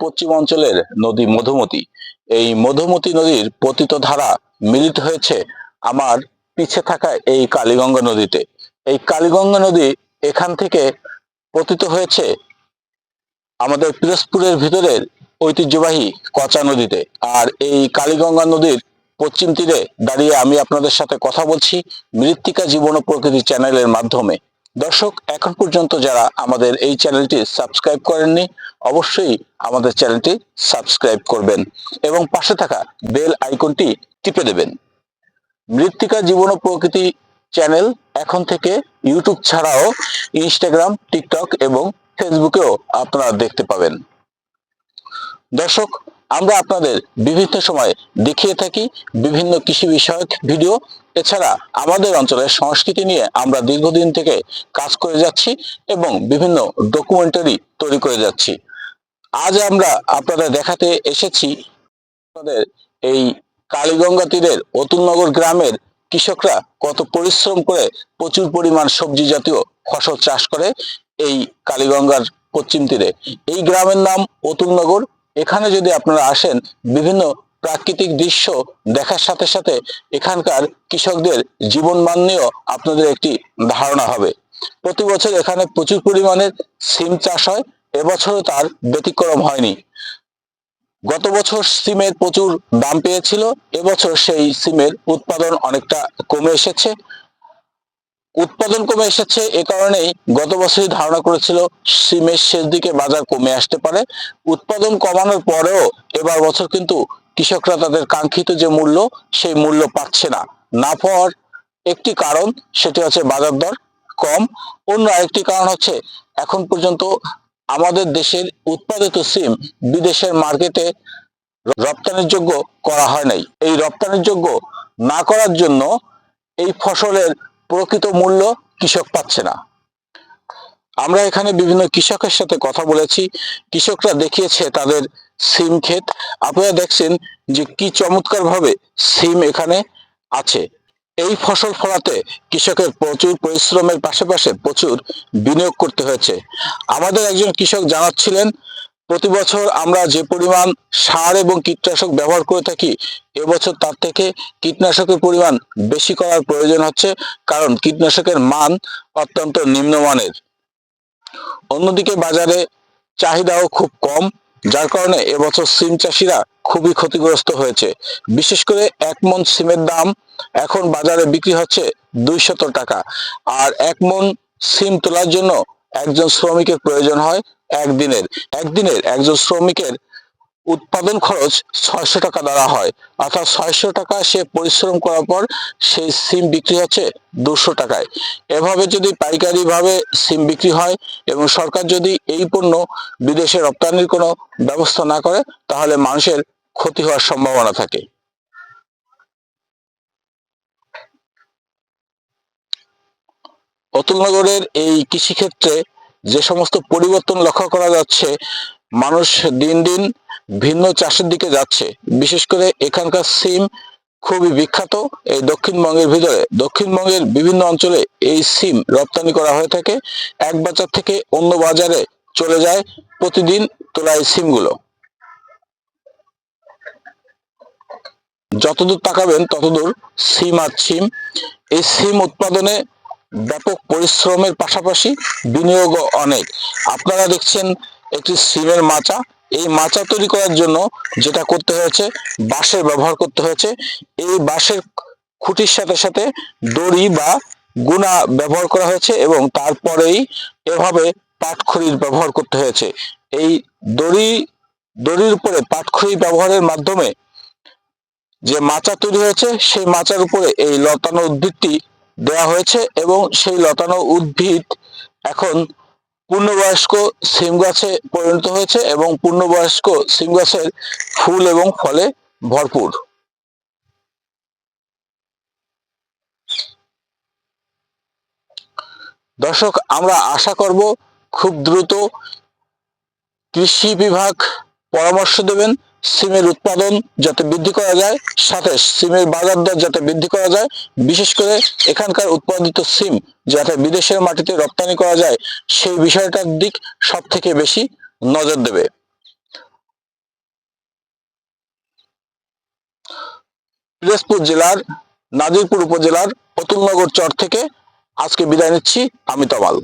পশ্চিম অঞ্চলের নদী মধুমতি। এই মধুমতি নদীর পতিত ধারা মিলিত হয়েছে আমার পিছে থাকা এই কালীগঙ্গা নদীতে। এই কালীগঙ্গা নদী এখান থেকে পতিত হয়েছে আমাদের পিরোজপুরের ভিতরের ঐতিহ্যবাহী কচা নদীতে। আর এই কালীগঙ্গা নদীর পশ্চিম তীরে দাঁড়িয়ে আমি আপনাদের সাথে কথা বলছি মৃত্তিকা জীবন ও প্রকৃতি চ্যানেলের মাধ্যমে। দর্শক, এখন পর্যন্ত যারা আমাদের এই চ্যানেলটি সাবস্ক্রাইব করেননি, অবশ্যই আমাদের চ্যানেলটি সাবস্ক্রাইব করবেন এবং পাশে থাকা বেল আইকনটি টিপে দেবেন। মৃত্তিকা জীবন ও প্রকৃতি চ্যানেল এখন থেকে ইউটিউব ছাড়াও ইনস্টাগ্রাম টিকটক এবং ফেসবুকেও আপনারা দেখতে পাবেন। দর্শক, আমরা আপনাদের বিভিন্ন সময় দেখিয়ে থাকি বিভিন্ন কৃষি বিষয়ক ভিডিও এছাড়া আমাদের অঞ্চলের সংস্কৃতি নিয়ে আমরা দীর্ঘদিন থেকে কাজ করে যাচ্ছি এবং বিভিন্ন ডকুমেন্টারি তৈরি করে যাচ্ছি। আজ আমরা আপনাদের দেখাতে এসেছি আপনাদের এই কালীগঙ্গা তীরের অতুলনগর গ্রামের কৃষকরা কত পরিশ্রম করে প্রচুর পরিমাণ সবজি জাতীয় ফসল চাষ করে এই কালীগঙ্গার পশ্চিম তীরে। এই গ্রামের নাম অতুলনগর। এখানে যদি আপনারা আসেন বিভিন্ন প্রাকৃতিক দৃশ্য দেখার সাথে সাথে এখানকার কৃষকদের জীবন মান নিয়েও আপনাদের একটি ধারণা হবে। প্রতি বছর এখানে প্রচুর পরিমাণের সিম চাষ হয়, এবছরও তার ব্যতিক্রম হয়নি। গত বছর সিমের প্রচুর দাম পেয়েছিল, এবছর সেই সিমের উৎপাদন অনেকটা কমে এসেছে। উৎপাদন কমে এসেছে, এ কারণেই গত বছরই ধারণা করেছিল সিমের শেষ দিকে বাজার কমে আসতে পারে। উৎপাদন কমানোর পরেও এবার বছর কিন্তু কৃষকরা তাদের কাঙ্ক্ষিত যে মূল্য, সেই মূল্য পাচ্ছে না। না পাওয়ার একটি কারণ, সেটি হচ্ছে বাজার দর কম। অন্য আরেকটি কারণ হচ্ছে, এখন পর্যন্ত আমাদের দেশের উৎপাদিত সিম বিদেশের মার্কেটে রপ্তানির যোগ্য করা হয় নাই। এই রপ্তানির যোগ্য না করার জন্য এই ফসলের প্রকৃত মূল্য কৃষক পাচ্ছে না। আমরা এখানে বিভিন্ন কৃষকের সাথে কথা বলেছি। কৃষকরা দেখিয়েছে তাদের সিম ক্ষেত। আপনারা দেখছেন যে কি চমৎকার ভাবে সিম এখানে আছে। এই ফসল ফলাতে কৃষকের প্রচুর পরিশ্রমের পাশাপাশি প্রচুর বিনিয়োগ করতে হয়েছে। আমাদের একজন কৃষক জানাচ্ছিলেন প্রতি বছর আমরা যে পরিমাণ সার এবং কীটনাশক ব্যবহার করে থাকি, এবছর তার থেকে কীটনাশকের পরিমাণ বেশি করার প্রয়োজন হচ্ছে, কারণ কীটনাশকের মান অত্যন্ত নিম্নমানের। অন্যদিকে বাজারে চাহিদাও খুব কম, যার কারণে এবছর সিম চাষিরা খুবই ক্ষতিগ্রস্ত হয়েছে। বিশেষ করে এক মন সিমের দাম এখন বাজারে বিক্রি হচ্ছে দুইশত টাকা। আর এক মন সিম তোলার জন্য একজন শ্রমিকের প্রয়োজন হয় একদিনের একদিনের একজন শ্রমিকের উৎপাদন খরচ ছয়শো টাকা দ্বারা হয়। অর্থাৎ ছয়শো টাকা সে পরিশ্রম করার পর সেই সিম বিক্রি হচ্ছে দুশো টাকায়। এভাবে যদি পাইকারি ভাবে সিম বিক্রি হয় এবং সরকার যদি এই পণ্য বিদেশে রপ্তানির কোনো ব্যবস্থা না করে, তাহলে মানুষের ক্ষতি হওয়ার সম্ভাবনা থাকে। অতুলনগরের এই কৃষিক্ষেত্রে যে সমস্ত পরিবর্তন লক্ষ্য করা যাচ্ছে, মানুষ দিন দিন ভিন্ন চাষের দিকে যাচ্ছে। বিশেষ করে এখানকার সিম খুবই বিখ্যাত এই দক্ষিণবঙ্গের ভিতরে। দক্ষিণবঙ্গের বিভিন্ন অঞ্চলে এই সিম রপ্তানি করা হয়ে থাকে। এক বাজার থেকে অন্য বাজারে চলে যায় প্রতিদিন তোলা এই সিমগুলো। যতদূর তাকাবেন ততদূর সিম আর সিম। এই সিম উৎপাদনে ব্যাপক পরিশ্রমের পাশাপাশি বিনিয়োগ অনেক। আপনারা দেখছেন একটি সিমের মাচা। এই মাচা তৈরি করার জন্য যেটা করতে হয়েছে, বাঁশের ব্যবহার করতে হয়েছে। এই বাঁশের খুঁটির সাথে সাথে দড়ি বা গুণা ব্যবহার করা হয়েছে এবং তারপরেই এভাবে পাটখড়ির ব্যবহার করতে হয়েছে। এই দড়ি, দড়ির উপরে পাটখড়ি ব্যবহারের মাধ্যমে যে মাচা তৈরি হয়েছে, সেই মাচার উপরে এই লতানো উদ্ভিদটি দেওয়া হয়েছে এবং সেই লতানো উদ্ভিদ এখন পূর্ণবয়স্ক সিম গাছে পরিণত হয়েছে এবং পূর্ণবয়স্ক সিম গাছের ফুল এবং ফলে ভরপুর। দর্শক, আমরা আশা করব খুব দ্রুত কৃষি বিভাগ পরামর্শ দেবেন। সিমের উৎপাদন যাতে বৃদ্ধি করা যায়, সাথে সিমের বাজার দর যাতে বৃদ্ধি করা যায়, বিশেষ করে এখানকার উৎপাদিত সিম যাতে বিদেশের মাটিতে রপ্তানি করা যায়, সেই বিষয়টার দিক সব থেকে বেশি নজর দেবে। পিরোজপুর জেলার, নাজিরপুর উপজেলার অতুলনগর চর থেকে আজকে বিদায় নিচ্ছি, আমি তমাল।